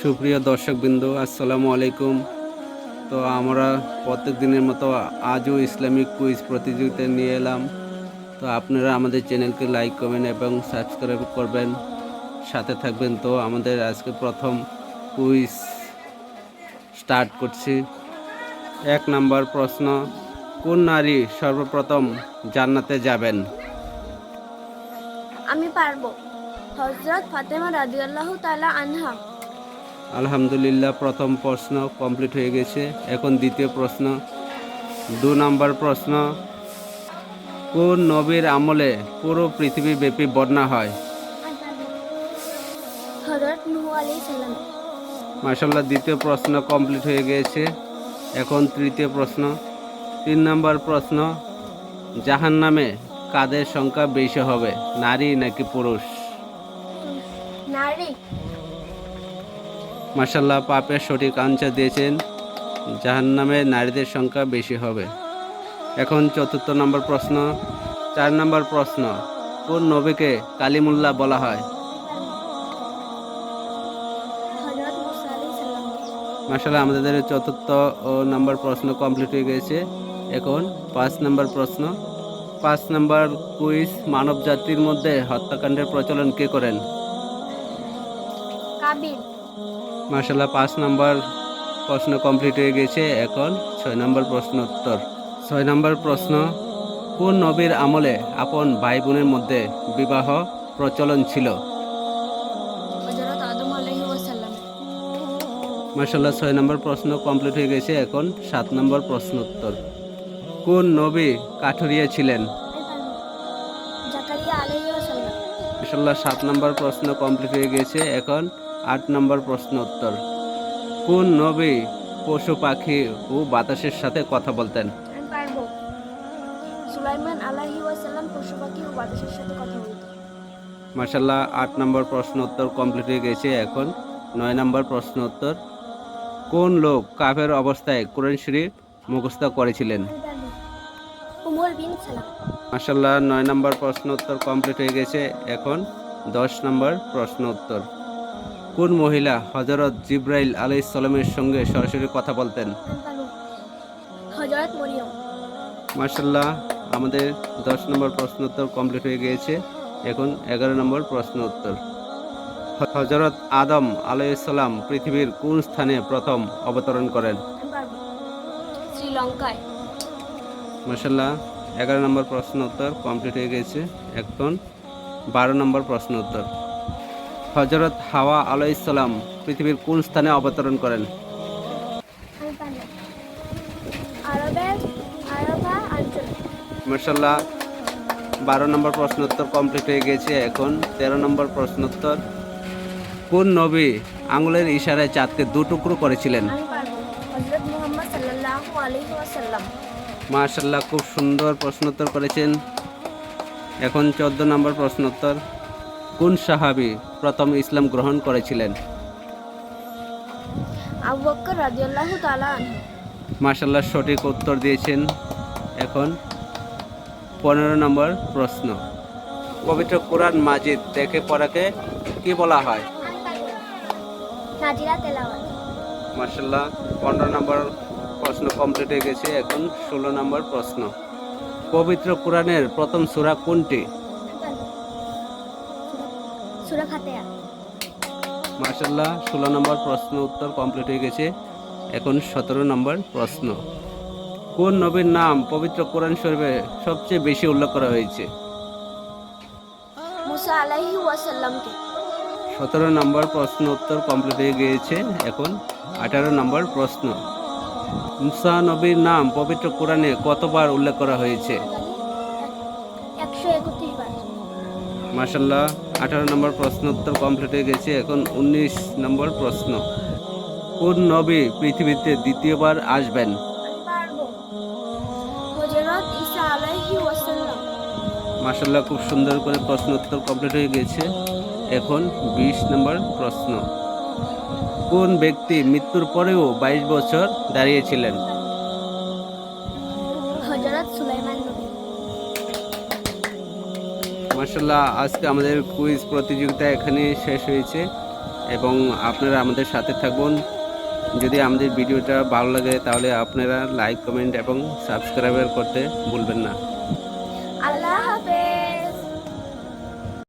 সুপ্রিয় দর্শকবৃন্দ আসসালামু আলাইকুম তো আমরা প্রত্যেক দিনের মতো আজও ইসলামিক কুইজ প্রতিযোগিতা নিয়ে এলাম। তো আপনারা আমাদের চ্যানেলকে লাইক করবেন এবং সাবস্ক্রাইব করবেন। সাথে থাকবেন তো আমাদের আজকে প্রথম কুইজ স্টার্ট করছি। এক নাম্বার প্রশ্ন, কোন নারী সর্বপ্রথম জান্নাতে যাবেন? আমি পারব। হজরত ফাতেমা রাদিয়াল্লাহু তাআলা আনহা। আলহামদুলিল্লাহ প্রথম প্রশ্ন কমপ্লিট হয়ে গেছে। এখন দ্বিতীয় প্রশ্ন দু নম্বর প্রশ্ন কোন নবীর আমলে পুরো পৃথিবী ব্যাপী বন্যা হয়? মাসাল্লাহ দ্বিতীয় প্রশ্ন কমপ্লিট হয়ে গিয়েছে এখন তৃতীয় প্রশ্ন তিন নম্বর প্রশ্ন জাহান নামে কাদের সংখ্যা বেশি হবে নারী নাকি পুরুষ? নারী। মাসাল্লাহ পাপের সঠিক আনসার দিয়েছেন জাহান নামে নারীদের সংখ্যা বেশি হবে। এখন চতুর্থ নম্বর প্রশ্ন চার নম্বর প্রশ্ন কোন নবীকে কালিমুল্লাহ বলা হয়? মাসাল্লাহ আমাদের চতুর্থ ও নম্বর প্রশ্ন কমপ্লিট হয়ে গেছে। এখন পাঁচ নম্বর প্রশ্ন পাঁচ নম্বর কুইজ মানব জাতির মধ্যে হত্যাকাণ্ডের প্রচলন কে করেন? মার্শাল্লাহ পাঁচ নম্বর প্রশ্ন কমপ্লিট হয়ে গেছে এখন ছয় নম্বর প্রশ্ন উত্তর। ছয় নম্বর প্রশ্ন কোন নবীর আমলে আপন ভাই বোনের মধ্যে বিবাহ প্রচলন ছিল? মার্শাল্লাহ ছয় নম্বর প্রশ্ন কমপ্লিট হয়ে গেছে এখন সাত নম্বর প্রশ্ন উত্তর। কোন নবী কাঠুরিয়া ছিলেন? মার্শাল্লাহ সাত নম্বর প্রশ্ন কমপ্লিট হয়ে গেছে। এখন আট নম্বর প্রশ্ন উত্তর। কোন নবী পশু পাখি ও বাতাসের সাথে কথা বলতেন? সুলাইমান আলাইহি ওয়াসাল্লাম পশু পাখি ও বাতাসের সাথে কথা বলতো মার্শাল্লাহ আট নম্বর প্রশ্ন উত্তর কমপ্লিট হয়ে গেছে। এখন নয় নম্বর প্রশ্ন উত্তর। কোন লোক কাফের অবস্থায় কোরআন শরীফ মুখস্থ করেছিলেন? বিন সালাম। মার্শাল্লাহ নয় নম্বর প্রশ্ন উত্তর কমপ্লিট হয়ে গেছে। এখন দশ নম্বর প্রশ্ন উত্তর। কোন মহিলা হজরত জিব্রাইল আলাই সালামের সঙ্গে সরাসরি কথা বলতেন? হজরত মরিয়ম। মার্শাল্লাহ আমাদের দশ নম্বর প্রশ্ন উত্তর কমপ্লিট হয়ে গিয়েছে। এখন এগারো নম্বর প্রশ্ন উত্তর। হজরত আদম আলাইসাল্লাম পৃথিবীর কোন স্থানে প্রথম অবতরণ করেন? শ্রীলঙ্কায়। মার্শাল্লাহ এগারো নম্বর প্রশ্ন উত্তর কমপ্লিট হয়ে গেছে। এখন বারো নম্বর প্রশ্ন উত্তর। হজরত হাওয়া আলাইসাল্লাম পৃথিবীর কোন স্থানে অবতরণ করেন? মার্শাল্লাহ বারো নম্বর প্রশ্ন উত্তর কমপ্লিট হয়ে গেছে। এখন তেরো নম্বর প্রশ্নোত্তর কোন নবী আঙুলের ইশারায় চাঁদকে দু টুকরো করেছিলেন? হজরত মুহাম্মদ ওয়াসাল্লাম। মার্শাল্লাহ খুব সুন্দর প্রশ্ন উত্তর করেছেন। এখন চোদ্দ নম্বর প্রশ্ন উত্তর কোন সাহাবি প্রথম ইসলাম গ্রহণ করেছিলেন? মার্শাল্লাহ সঠিক উত্তর দিয়েছেন। এখন পনেরো নম্বর প্রশ্ন পবিত্র কোরআন মাজিদ দেখে পড়াকে কি বলা হয়? মার্শাল্লাহ পনেরো নম্বর প্রশ্ন কমপ্লিট হয়ে গেছে। এখন ষোলো নম্বর প্রশ্ন। পবিত্র কোরআনের প্রথম সূরা কোনটি? মার্শাল্লাহ ষোলো নম্বর প্রশ্ন উত্তর কমপ্লিট হয়ে গেছে। এখন সতেরো নম্বর প্রশ্ন। কোন নবীর নাম পবিত্র কোরআন শরীফে সবচেয়ে বেশি উল্লেখ করা হয়েছে? সতেরো নম্বর প্রশ্ন উত্তর কমপ্লিট হয়ে গিয়েছে। এখন আঠারো নম্বর প্রশ্ন। মুসা নবীর নাম পবিত্র কোরআনে কতবার উল্লেখ করা হয়েছে? মার্শাল্লাহ আঠারো নম্বর প্রশ্ন উত্তর কমপ্লিট হয়ে গেছে এখন উনিশ নম্বর প্রশ্ন। কোন নবী পৃথিবীতে দ্বিতীয়বার আসবেন? মার্শাল্লাহ খুব সুন্দর করে প্রশ্ন উত্তর কমপ্লিট হয়ে গেছে এখন বিশ নম্বর প্রশ্ন। কোন ব্যক্তি মৃত্যুর পরেও বাইশ বছর দাঁড়িয়েছিলেন? মার্শাল্লাহ আজকে আমাদের কুইজ প্রতিযোগিতা এখানে শেষ হয়েছে এবং আপনারা আমাদের সাথে থাকবেন। যদি আমাদের ভিডিওটা ভালো লাগে তাহলে আপনারা লাইক কমেন্ট এবং সাবস্ক্রাইবার করতে ভুলবেন না।